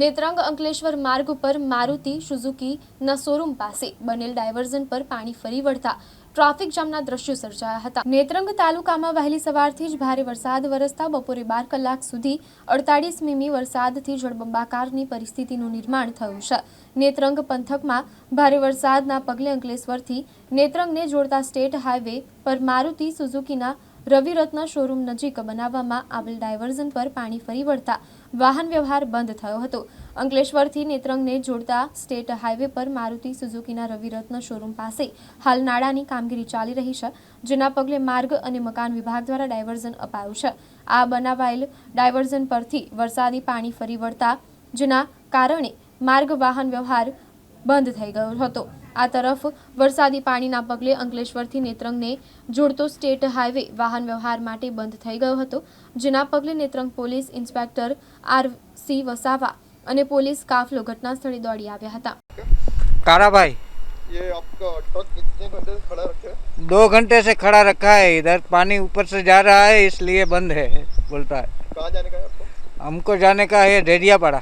નેત્રંગ અંકલેશ્વર માર્ગ ઉપર મારુતિ સુઝુકીના શોરૂમ પાસે બનેલ ડાયવર્ઝન પર પાણી ફરી વળતા ટ્રાફિક જામના દ્રશ્યો સર્જાયા હતા. નેત્રંગ તાલુકામાં વહેલી સવારથી જ ભારે વરસાદ વરસતા બપોરે બાર કલાક સુધી અડતાળીસ મીમી વરસાદથી જળબંબાકારની પરિસ્થિતિનું નિર્માણ થયું છે. નેત્રંગ પંથકમાં ભારે વરસાદના પગલે અંકલેશ્વરથી નેત્રંગને જોડતા સ્ટેટ હાઈવે પર મારુતિ, સુઝુકીના રવિરત્ન શોરૂમ નજીક બનાવવામાં આવેલ ડાયવર્ઝન પર પાણી ફરી વળતા વાહન વ્યવહાર બંધ થયો હતો. અંકલેશ્વરથી નેત્રંગને જોડતા સ્ટેટ હાઈવે પર મારુતિ સુઝુકીના રવિરત્ન શોરૂમ પાસે હાલ નાળાની કામગીરી ચાલી રહી છે, જેના પગલે માર્ગ અને મકાન વિભાગ દ્વારા ડાયવર્ઝન અપાયું છે. આ બનાવાયેલ ડાયવર્ઝન પરથી વરસાદી પાણી ફરી વળતા, જેના કારણે માર્ગ વાહન વ્યવહાર બંધ થઈ ગયો હતો. આ તરફ વરસાદી પાણીના પગલે અંકલેશ્વરથી નેત્રંગને જોડતો સ્ટેટ હાઈવે વાહન વ્યવહાર માટે બંધ થઈ ગયો હતો જેના પગલે Netrang police inspector R C Vasava અને પોલીસ કાફલો ઘટના સ્થળે દોડી આવ્યા હતા कारा भाई ये आपका ट्रक कितने घंटे से खड़ा रखे है दो घंटे से खड़ा रखा है इधर पानी ऊपर से जा रहा है इसलिए बंद है बोलता है कहाँ जाने का है आपको हमको जाने का है ढेरिया पड़ा